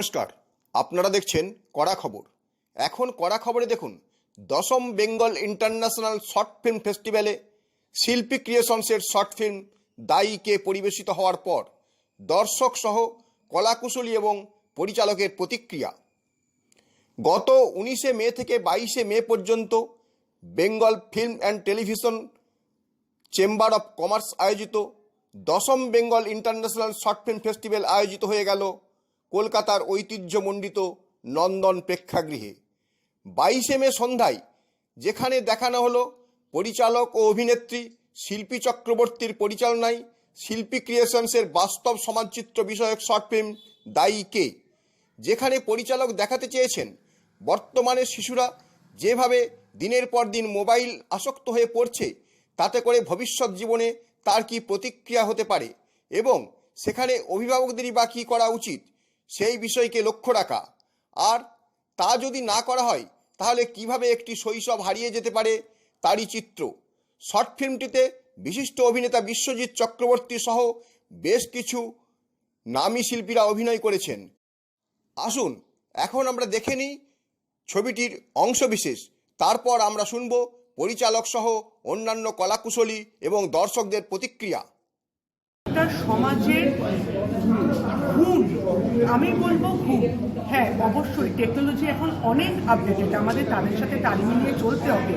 নমস্কার, আপনারা দেখছেন কড়া খবর। এখন কড়া খবরে দেখুন, দশম বেঙ্গল ইন্টারন্যাশনাল শর্ট ফিল্ম ফেস্টিভ্যালে শিল্পী ক্রিয়েশনসের শর্ট ফিল্ম দায়ীকে পরিবেশিত হওয়ার পর দর্শক সহ কলাকুশলী এবং পরিচালকের প্রতিক্রিয়া। গত উনিশে মে থেকে বাইশে মে পর্যন্ত Bengal film and television chamber of commerce আয়োজিত দশম Bengal international short film festival আয়োজিত হয়ে গেল কলকাতার ঐতিহ্যমণ্ডিত নন্দন প্রেক্ষাগৃহে। বাইশে মে সন্ধ্যায় যেখানে দেখানো হলো পরিচালক ও অভিনেত্রী শিল্পী চক্রবর্তীর পরিচালনায় শিল্পী ক্রিয়েশনসের বাস্তব সমাজচিত্র বিষয়ক শর্ট ফিল্ম দায়ী কে? যেখানে পরিচালক দেখাতে চেয়েছেন, বর্তমানে শিশুরা যেভাবে দিনের পর দিন মোবাইল আসক্ত হয়ে পড়ছে, তাতে করে ভবিষ্যৎ জীবনে তার কি প্রতিক্রিয়া হতে পারে এবং সেখানে অভিভাবকদেরই বা কী করা উচিত সেই বিষয়কে লক্ষ্য রাখা। আর তা যদি না করা হয়, তাহলে কীভাবে একটি শৈশব হারিয়ে যেতে পারে তারই চিত্র। শর্ট ফিল্মটিতে বিশিষ্ট অভিনেতা বিশ্বজিৎ চক্রবর্তী সহ বেশ কিছু নামী শিল্পীরা অভিনয় করেছেন। আসুন, এখন আমরা দেখে নিই ছবিটির অংশবিশেষ। তারপর আমরা শুনব পরিচালক সহ অন্যান্য কলাকুশলী এবং দর্শকদের প্রতিক্রিয়া। সমাজের আমি বলব খুব। হ্যাঁ অবশ্যই টেকনোলজি এখন অনেক আপডেটেড আমাদের তাদের সাথে তাল মিলিয়ে চলতে হবে।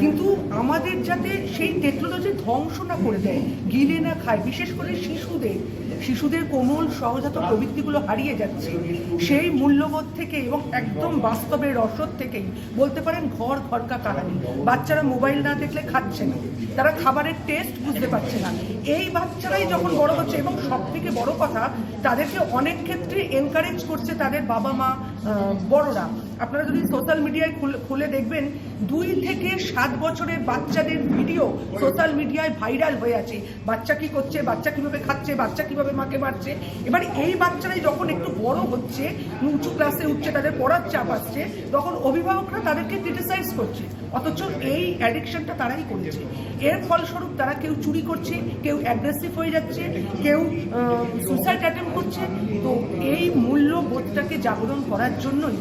কিন্তু আমাদের যাতে সেই টেকনোলজি ধ্বংস না করে দেয়, গিলে না খায়, বিশেষ করে শিশুদের শিশুদের কোমল, সহজাত প্রবৃত্তিগুলো হারিয়ে যাচ্ছে। সেই মূল্যবোধ থেকে এবং একদম বাস্তবের রসদ থেকেই বলতে পারেন ঘর, ঘরকা কাহানি। বাচ্চারা মোবাইল না দেখলে খাচ্ছে না। তারা খাবারের টেস্ট বুঝতে পারছে না। এই বাচ্চারাই যখন বড় হচ্ছে এবং সব থেকে বড় কথা, তাদেরকে অনেক ক্ষেত্রে এনকারেজ করছে তাদের বাবা মা বড়রা। আপনারা যদি সোশ্যাল মিডিয়ায় খুলে- দেখবেন, দুই থেকে সাত বছরের বাচ্চাদের ভিডিও সোশ্যাল মিডিয়ায় ভাইরাল হয়ে আছে। বাচ্চা কি করছে, বাচ্চা কীভাবে খাচ্ছে, বাচ্চা কীভাবে মাকে মারছে। এবার এই বাচ্চারাই যখন একটু হচ্ছে উঁচু ক্লাসে উঠছে, তাদের পড়ার চাপ আসছে, তখন অভিভাবকরা তাদেরকে ক্রিটিসাইজ করছে। অথচ এই অ্যাডিকশনটা তারাই করেছে। এর ফলস্বরূপ তারা কেউ চুরি করছে, কেউ অ্যাগ্রেসিভ হয়ে যাচ্ছে, কেউ সুসাইড অ্যাটেম্প করছে। তো এই মূল্যবোধটাকে জাগরণ করার জন্যই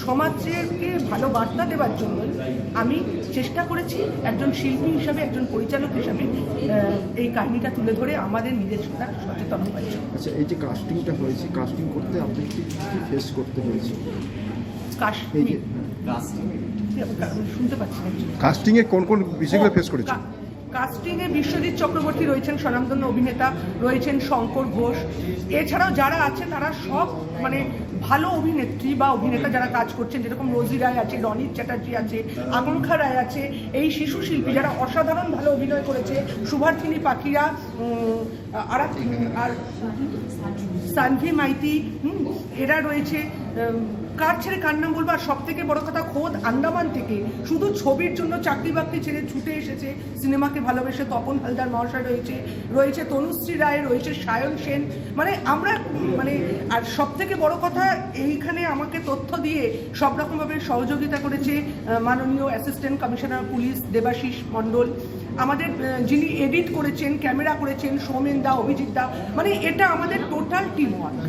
সমাজকে ভালো বার্তা দেওয়ার জন্য আমি চেষ্টা করেছি একজন শিল্পী হিসাবে একজন পরিচালক হিসাবে এই কাহিনীটা তুলে ধরে আমাদের নিজস্বতা সচেতন আচ্ছা এই যে কাস্টিংটা হয়েছে কাস্টিং করতে আপনি কি কি ফেস করতে হয়েছে? এই শুনতে পাচ্ছি কাস্টিং এ কোন কোন বিষয়গুলো ফেস করেছে কাস্টিং এ বিশ্বজিৎ চক্রবর্তী রয়েছেন স্বনামধন্য অভিনেতা রয়েছেন শঙ্কর ঘোষ। এছাড়াও যারা আছে তারা সব মানে ভালো অভিনেত্রী বা অভিনেতা যারা কাজ করছেন, যেরকম রোজি রায় আছে, রনিত চ্যাটার্জি আছে, আকাঙ্ক্ষা রায় আছে, এই শিশু শিল্পী যারা অসাধারণ ভালো অভিনয় করেছে, সুভার্থিনী পাখিরা আর আর সানভি মাইতি এরা রয়েছে কার ছেড়ে কার নাম বলব? আর সব থেকে বড় কথা, খোদ আন্দামান থেকে শুধু ছবির জন্য চাকরি বাকরি ছেড়ে ছুটে এসেছে। সিনেমাকে ভালোবেসে তপন হালদার মহাশয় রয়েছে রয়েছে তনুশ্রী রায়, রয়েছে সায়ন সেন। মানে আমরা মানে আর সব থেকে বড় কথা, এইখানে আমাকে তথ্য দিয়ে সব রকমভাবে সহযোগিতা করেছে মাননীয় assistant commissioner police Debashis Mondal. আমাদের যিনি এডিট করেছেন ক্যামেরা করেছেন, সৌমেন দা, অভিজিৎ দা মানে এটা আমাদের টোটাল টিম ওয়ার্ক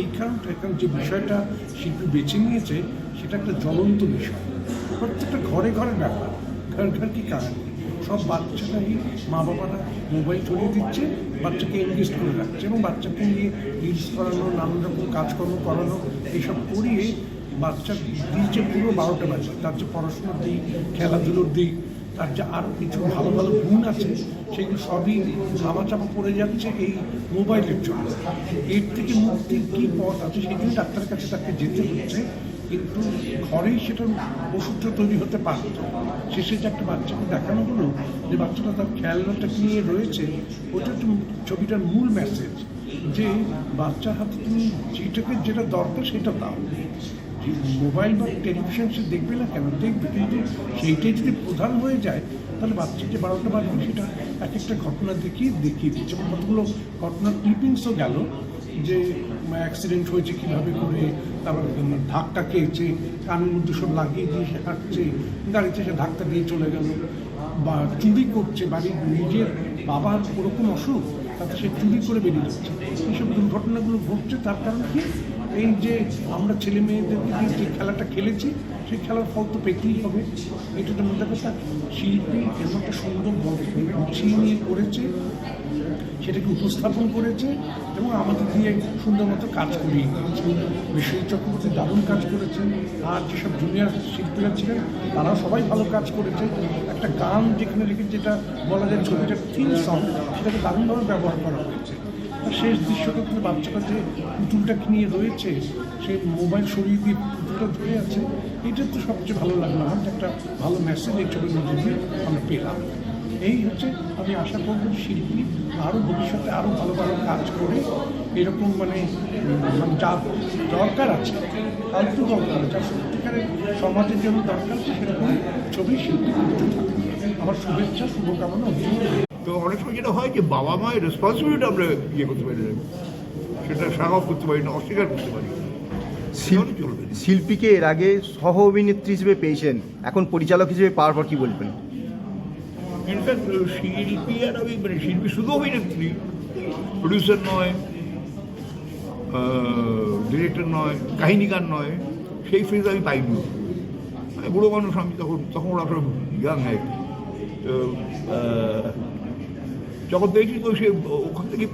এইখানটা এখানে যে বিষয়টা শিল্পী বেছে নিয়েছে, সেটা একটা জ্বলন্ত বিষয়। প্রত্যেকটা ঘরে ঘরে ব্যাপার। ঘর ঘর কি কারণ? সব বাচ্চারাই মা বাবারা মোবাইল ছড়িয়ে দিচ্ছে, বাচ্চাকে এনগেজ করে রাখছে এবং বাচ্চাকে নিয়ে রিলস করানো, নানান রকম কাজকর্ম করানো এইসব করিয়ে বাচ্চা দিচ্ছে পুরো বারোটা বাজে। তার যে পড়াশোনার দিক, খেলাধুলোর দিক তার যে আরও কিছু ভালো ভালো গুণ আছে, সেগুলো সবই ধামাচাপা পড়ে যাচ্ছে এই মোবাইলের জন্য। এর থেকে মুক্তির কী পথ আছে জন্য ডাক্তারের কাছে তাকে যেতে হচ্ছে। কিন্তু ঘরেই সেটা ওষুধটা তৈরি হতে পারত। শেষে যে একটা বাচ্চাকে দেখানো হলো যে বাচ্চাটা তার খেলনাটা নিয়ে রয়েছে, ওটা ছবিটার মূল মেসেজ যে বাচ্চার হাতে তুমি যেটাকে যেটা দরকার সেটা দাও। মোবাইল বা টেলিভিশন সে দেখবে না কেন? দেখবে কিন্তু সেইটাই যদি প্রধান হয়ে যায়, তাহলে বাচ্চা যে বারোটা বাজবে, সেটা এক একটা ঘটনা দেখিয়ে দেখিয়ে দিচ্ছে। কতগুলো ঘটনার ক্লিপিংসও গেল যে অ্যাক্সিডেন্ট হয়েছে, কীভাবে করে তারপর ধাক্কা খেয়েছে, কানের মধ্যে সব লাগিয়ে দিয়ে সে হাঁটছে, গাড়িতে সে ধাক্কা দিয়ে চলে গেল, বা চুরি করছে, বাড়ির নিজের বাবার ওরকম অসুখ, তাতে সে চুরি করে বেরিয়ে যাচ্ছে। এইসব দুর্ঘটনাগুলো ঘটছে, তার কারণ কি? এই যে আমরা ছেলে মেয়েদের দিয়ে যে খেলাটা খেলেছি, সেই খেলার ফল তো পেতেই হবে। এটা মধ্যে কথা শিল্পী এমন একটা সুন্দর গুছিয়ে নিয়ে করেছে, সেটাকে উপস্থাপন করেছে এবং আমাদের দিয়ে সুন্দর মতো কাজ করিয়ে নিয়েছে বিশ্বজিৎ চক্রবর্তী দারুণ কাজ করেছেন আর যেসব জুনিয়র শিল্পীরা ছিলেন, তারাও সবাই ভালো কাজ করেছে। একটা গান যেখানে লিখে যেটা বলা যায় ছবিটার থিম সং সেটাকে দারুণভাবে ব্যবহার করা হয়েছে। শেষ দৃশ্যটা কিন্তু বাচ্চাটা যে পুতুলটাকে নিয়ে রয়েছে, সে মোবাইল সরিয়ে দিয়ে পুতুলটা ধরে আছে, এটা তো সবচেয়ে ভালো লাগল। আমার একটা ভালো মেসেজ এই ছবির মধ্যে দিয়ে আমরা পেলাম। এই হচ্ছে, আমি আশা করব শিল্পী আরও ভবিষ্যতে আরও ভালো ভালো কাজ করে। এরকম মানে যা দরকার আছে ফালতু দরকার যা সত্যিকারের সমাজের জন্য দরকার আছে, সেরকম ছবি শিল্পী করতে থাকে আমার শুভেচ্ছা, শুভকামনা তো অনেক সময় যেটা হয় যে বাবা মায়ের রেসপন্সিবিলিটি আমরা ইয়ে করতে পারি না। সেটা সাহস করতে পারি না অস্বীকার করতে পারি শিল্পীকে এর আগে সহ অভিনেত্রী হিসেবে পেয়েছেন এখন পরিচালক হিসেবে পাওয়ার পর কি বলবেন? ইনফ্যাক্ট শিল্পী আর আমি মানে শিল্পী শুধু অভিনেত্রী প্রডিউসার নয় ডিরেক্টর নয় কাহিনীকার নয় সেই ফেজ আমি পাইনি। আমি বুড়ো মানুষ আমি তখন তখন ওরা সব ইয়াং কি। তো যখন দেখছি তো সে ওখান থেকে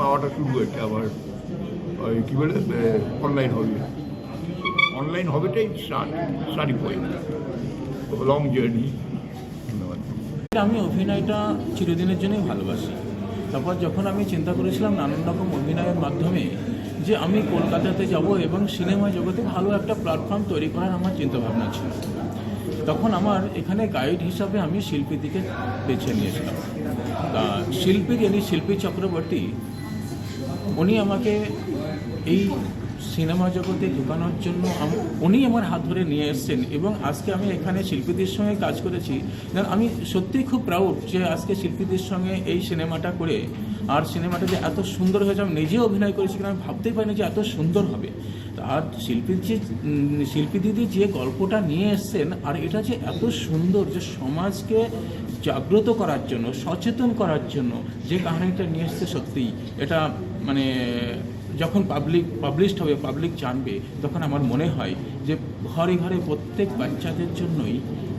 পাওয়াটা শুরু হয়েছে আবার ওই কী বলে অনলাইন হবে অনলাইন হবেটাই স্টার্ট পয়েন্ট লং জার্নি ধন্যবাদ। আমি অভিনয়টা চিরদিনের জন্যই ভালোবাসি। তারপর যখন আমি চিন্তা করেছিলাম নানান রকম অভিনয়ের মাধ্যমে যে আমি কলকাতাতে যাব এবং সিনেমা জগতে ভালো একটা প্ল্যাটফর্ম তৈরি করার আমার চিন্তাভাবনা ছিল। তখন আমার এখানে গাইড হিসাবে আমি শিল্পীদিকে বেছে নিয়েছিলাম। তা শিল্পী যিনি শিল্পী চক্রবর্তী, উনি আমাকে এই সিনেমা জগতে ঢুকানোর জন্য উনি আমার হাত ধরে নিয়ে এসেছেন এবং আজকে আমি এখানে শিল্পীদের সঙ্গে কাজ করেছি। আমি সত্যিই খুব প্রাউড যে আজকে শিল্পীদের সঙ্গে এই সিনেমাটা করে, আর সিনেমাটা যে এত সুন্দর হয়েছে, আমি নিজেও অভিনয় করেছি কিন্তু আমি ভাবতেই পারিনি যে এত সুন্দর হবে। আর শিল্পীর যে শিল্পী দিদি যে গল্পটা নিয়ে এসছেন, আর এটা যে এত সুন্দর যে সমাজকে জাগ্রত করার জন্য, সচেতন করার জন্য যে কাহিনীটা নিয়ে এসছে সত্যিই, এটা মানে যখন পাবলিক পাবলিশড হবে পাবলিক জানবে, তখন আমার মনে হয় যে ঘরে ঘরে প্রত্যেক বাচ্চাদের জন্যই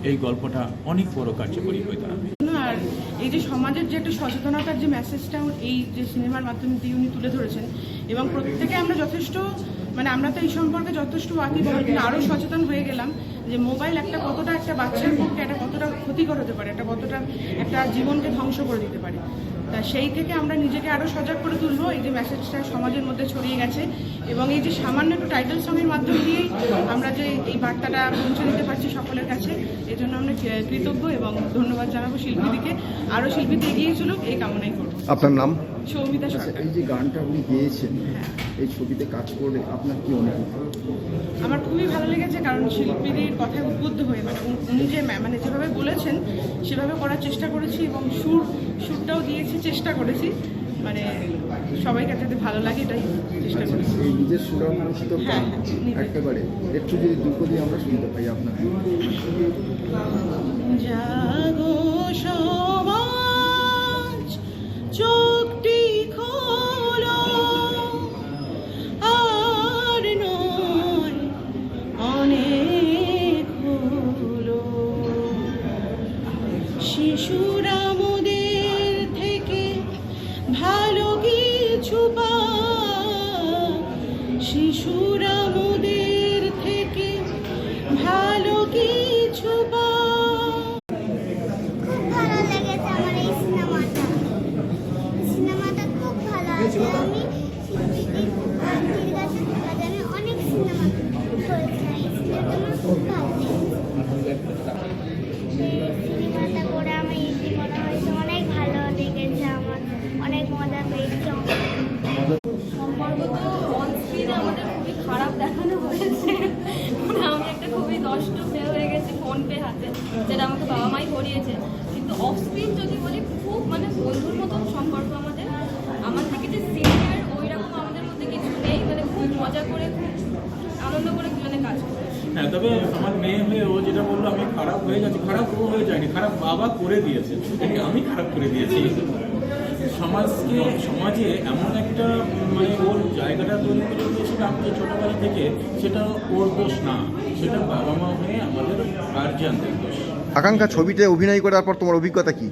এই গল্পটা অনেক বড় কার্যকরী হয়ে দাঁড়াবে। আর এই যে সমাজের যে একটা সচেতনতার যে মেসেজটা এই যে সিনেমার মাধ্যমে দিয়ে উনি তুলে ধরেছেন, এবং প্রত্যেকে আমরা যথেষ্ট মানে আমরা তো এই সম্পর্কে যথেষ্ট ওয়াকিবহাল কিন্তু আরও সচেতন হয়ে গেলাম যে মোবাইল একটা কতটা একটা বাচ্চার পক্ষে একটা কতটা ক্ষতিকর হতে পারে একটা কতটা একটা জীবনকে ধ্বংস করে দিতে পারে। তা সেই থেকে আমরা নিজেকে আরও সজাগ করে তুলবো। এই যে মেসেজটা সমাজের মধ্যে ছড়িয়ে গেছে এবং এই যে সামান্য একটু টাইটেল সঙ্গের মাধ্যম দিয়েই আমরা যে এই বার্তাটা পৌঁছে দিতে পারছি সকলের কাছে এই জন্য আমরা কৃতজ্ঞ এবং ধন্যবাদ জানাব শিল্পীদিকে। আরও শিল্পীতে এগিয়ে চলুক এই কামনাই করব। আপনার নাম? সৌমিতা আচ্ছা এই যে গানটা আপনি গেয়েছেন এই ছবিতে কাজ করে আপনার কি অনুভূতি আমার খুবই ভালো লেগেছে কারণ শিল্পীদের কথায় উদ্বুদ্ধ হয়ে মানে উনি- যে মানে যেভাবে বলেছেন সেভাবে করার চেষ্টা করেছি এবং সুর সুরটাও দিয়েছি চেষ্টা করেছি। মানে সবাইকে যাতে ভালো লাগে এটাই চেষ্টা করেছি। এই নিজের হ্যাঁ, গান হ্যাঁ। একেবারে একটু যদি দুটো দিয়ে আমরা শুনতে পাই আপনার। জাগো সমাজ yo আমাদের খুবই খারাপ দেখানো হয়েছে। মানে একটা খুবই হয়ে গেছি হাতে আমাকে বাবা মাই করিয়েছে। কিন্তু যদি বলি, খুব মানে মতন সম্পর্ক আমাদের। আমার থেকে যে আমাদের মধ্যে কিছু নেই। মানে খুব মজা করে আনন্দ করে কাজ হ্যাঁ তবে আমার মেয়ে হয়ে ও যেটা বলল, আমি খারাপ হয়ে যাচ্ছি খারাপ ও হয়ে যায়নি, খারাপ বাবা করে দিয়েছে। আমি খারাপ করে দিয়েছি। সমাজকে, সমাজে এমন একটা মানে ওর জায়গাটা তৈরি করে দিয়েছিল যে ছোটোবেলা থেকে সেটা ওর দোষ না। সেটা বাবা মা হয়ে আমাদের গার্জিয়ানদের দোষ। আকাঙ্ক্ষা ছবিতে অভিনয় করার পর তোমার অভিজ্ঞতা কি?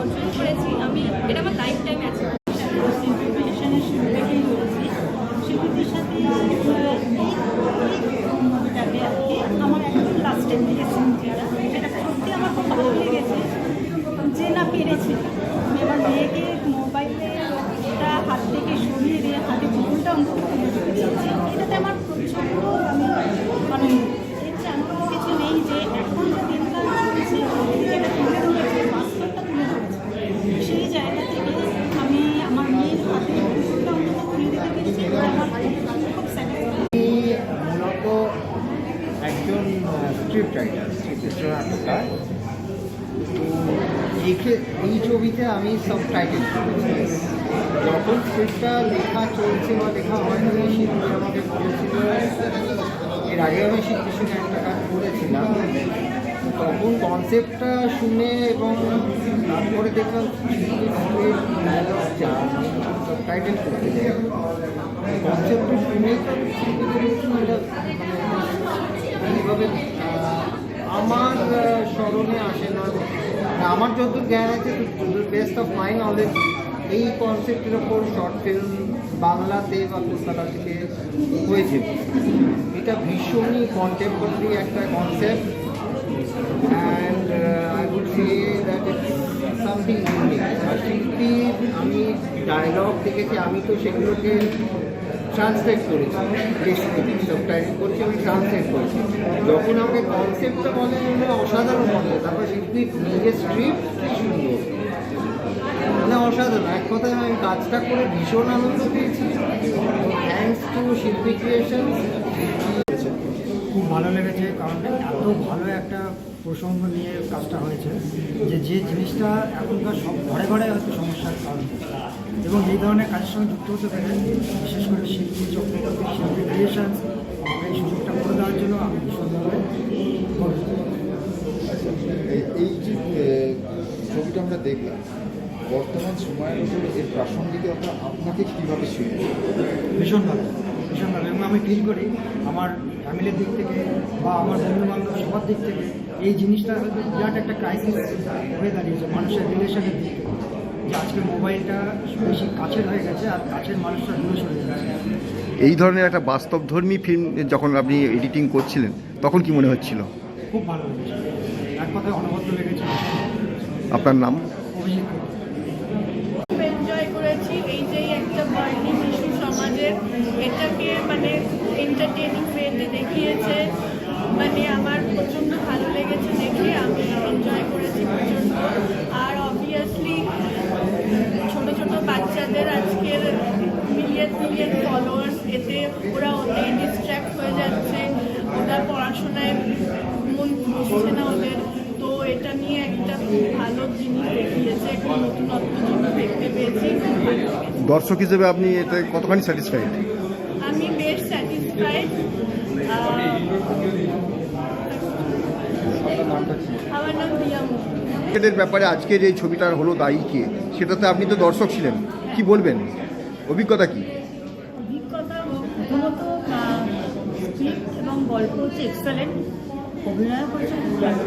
অর্জন করেছি। আমি এটা আমার লাইফ টাইম আছে শিল্পী ফেডারেশনের থেকেই বলছি শিল্পীদের সাথে মুভিটাতে আর কি আমার একদম লাস্টের দিকে সিন যেটা সেটা সত্যি আমার খুব ভালো লেগেছে যে না পেরেছে আমি আমার মেয়েকে মোবাইলে ওটা হাত থেকে সরিয়ে দিয়ে হাতে পুতুলটা অন্তত তুলে দিতে দিয়েছি এটাতে আমার প্রচণ্ড আমি মানে এর চেয়ে এমন কিছু নেই যে এখন যে দিনকাল চলছে যেটা তুলে ধরেছে বাস্তবটা তুলে ধরেছে সেই জায়গা থেকে আমি আমার মেয়ের হাতে পুতুলটা অন্তত তুলে দিতে পেরেছি এটা আমার খুব স্যাটিসফাই আমি মূলত একজন স্ক্রিপ্ট রাইটার চিত্র নাট্যকার তো এই ক্ষে- এই ছবিতে আমি সব টাইটেল যখন স্ক্রিপ্টটা লেখা চলছে বা লেখা হয়নি শিল্পী আমাকে বলেছিল, এর আগে আমি শিল্পীর সঙ্গে একটা কাজ করেছিলাম। তখন কনসেপ্টটা শুনে এবং তারপরে দেখলাম টাইটেল করতে যাই কনসেপ্টটা মানে আমার স্মরণে আসে না। আমার যত জ্ঞান আছে বেস্ট অফ মাই নলেজ এই কনসেপ্টের ওপর শর্ট ফিল্ম বাংলাতে বা কলকাতা থেকে হয়েছে। এটা ভীষণই কন্টেম্পোরারি একটা concept and I would say that something শিল্পী, আমি ডায়লগ দেখেছি, আমি তো সেগুলোকে ট্রান্সলেট করেছি। বেসিক্যালি করছি, আমি ট্রান্সলেট করেছি। যখন আমাকে কনসেপ্টটা বলে অসাধারণ মনে তারপর শিল্পী নিজের স্ক্রিপ্ট অসাধারণ। এক কথায় আমি কাজটা করে ভীষণ আনন্দ পেয়েছি। থ্যাংকস টু শিল্পী ক্রিয়েশন খুব ভালো লেগেছে কারণ এত ভালো একটা প্রসঙ্গ নিয়ে কাজটা হয়েছে যে যে জিনিসটা এখনকার সব ঘরে ঘরে হয়তো সমস্যার কারণ। এবং এই ধরনের কাজের সঙ্গে যুক্ত হতে পেরে বিশেষ করে শিল্পী চক্রবর্তী শিল্পী ক্রিয়েশন এই সুযোগটা করে দেওয়ার জন্য আমি ভীষণভাবে এই এই যে ছবিটা আমরা দেখলাম বর্তমান সময়ের উপর এর প্রাসঙ্গিকতা আপনাকে কীভাবে ছিল ভীষণভাবে ভীষণভাবে এবং আমি ফিল করি আমার ফ্যামিলির দিক থেকে বা আমার বন্ধু বান্ধব সবার দিক থেকে এই জিনিসটা হয়তো বিরাট একটা ক্রাইসিস হয়ে দাঁড়িয়েছে মানুষের রিলেশনের দিক থেকে। যে আজকে মোবাইলটা বেশি কাছের হয়ে গেছে আর কাছের মানুষটা দূরে সরে যাচ্ছে এই ধরনের একটা বাস্তবধর্মী ফিল্ম যখন আপনি এডিটিং করছিলেন তখন কি মনে হচ্ছিল? খুব ভালো লেগেছে। এক কথায় অনবদ্য লেগেছে। আপনার নাম? অভিজিৎ খুব এনজয় করেছি এই যে বার্নিং ইস্যু সমাজের এটাকে মানে এন্টারটেনিং ওয়েতে দেখিয়েছে। মানে আমার প্রচণ্ড ভালো লেগেছে দেখে, আমি এনজয় করেছি প্রচণ্ড। আর অবভিয়াসলি ছোট ছোট বাচ্চাদের আজকের মিলিয়ন মিলিয়ন ফলোয়ার্স এতে ওরা ওতেই ডিস্ট্র্যাক্ট হয়ে যাচ্ছে, ওরা পড়াশোনায় মন বসছে না ওদের। এটা নিয়ে একটা খুব ভালো জিনিস দেখিয়েছে একটা নতুনত্ব জিনিস দেখতে পেয়েছি। খুব ভালো লেগেছে। দর্শক হিসেবে আপনি এতে কতখানি স্যাটিসফাইড আমি বেশ স্যাটিসফাইড আমার নাম দিয়া মুখ এর ব্যাপারে আজকের এই ছবিটা হলো দায়ী কে সেটাতে আপনি তো দর্শক ছিলেন কি বলবেন? অভিজ্ঞতা কি? অভিজ্ঞতা প্রথমত স্ক্রিপ্ট এবং গল্প হচ্ছে এক্সেলেন্ট অভিনয় করেছে খুব ভালো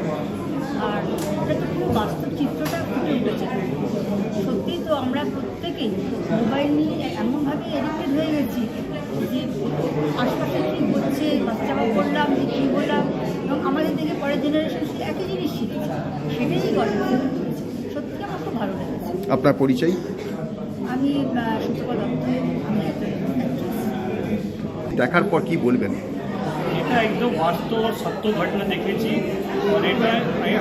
আর এটা তো খুব বাস্তব চিত্রটা ফুটে উঠেছে সত্যি তো আমরা প্রত্যেকেই মোবাইল নিয়ে এমনভাবে এডিক্টেড হয়ে গেছি যে আশপাশে কী হচ্ছে বাচ্চা করলাম যে কী বললাম এবং আমাদের থেকে পরের জেনারেশন সে একই জিনিস শিখছে। সেটাই গল্প সত্যি আমার খুব ভালো লেগেছে। আপনার পরিচয়? আমি সুচিপা দত্ত আমি দেখার পর কি বলবেন? এটা একদম বাস্তব সত্য ঘটনা দেখেছি। আর এটা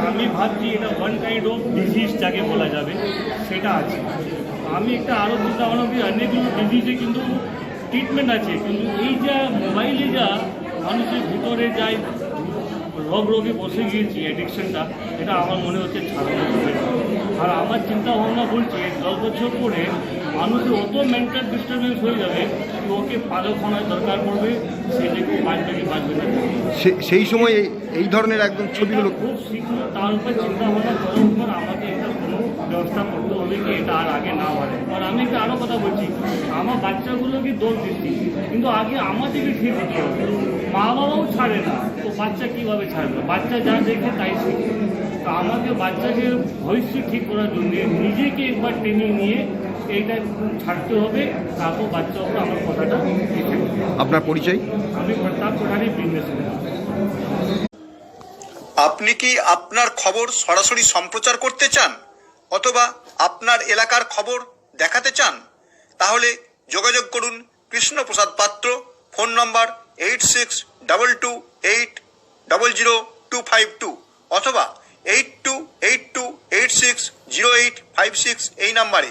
আমি ভাবছি এটা ওয়ান কাইন্ড অফ ডিজিজ যাকে বলা যাবে, সেটা আছে। আমি একটা আরও চিন্তা ভাবনা করি, অনেকগুলো ডিজিজে কিন্তু ট্রিটমেন্ট আছে, কিন্তু এই যা মোবাইলে যা মানুষের ভিতরে যায় ড্রগ রোগে বসে গিয়েছি অ্যাডিকশনটা এটা আমার মনে হচ্ছে ছাড়ানো আর আমার চিন্তা ভাবনা বলছে, দশ বছর পরে মানুষের অত মেন্টাল ডিস্টারবেন্স হয়ে যাবে ওকে ওকে পালখানায় দরকার পড়বে সে দেখে বাঁচবে কি বাঁচবে সেই সময় এই- ধরনের একদম ছবিগুলো তার উপর চিন্তা ভাবনা আমাকে এটা কোনো ব্যবস্থা করতে কি এটা আর আগে না আমি আরও কথা বলছি আমার বাচ্চাগুলোকে দোষ কিন্তু আগে ঠিক মা বাবাও ছাড়ে না তো বাচ্চা কীভাবে বাচ্চা যা তাই আমাকে বাচ্চাকে ভবিষ্যৎ ঠিক করার জন্য নিজেকে একবার ট্রেনিং নিয়ে এইটা ছাড়তে হবে তারপর বাচ্চা ওপর আমার কথাটা আপনার পরিচয়? আমি তার প্রধানই বিজনেস আপনি কি আপনার খবর সরাসরি সম্প্রচার করতে চান অথবা আপনার এলাকার খবর দেখাতে চান? তাহলে যোগাযোগ করুন Krishnaprasad Patra phone number eight six double two eight double zero two five two অথবা eight two eight two eight six zero eight five six এই নাম্বারে।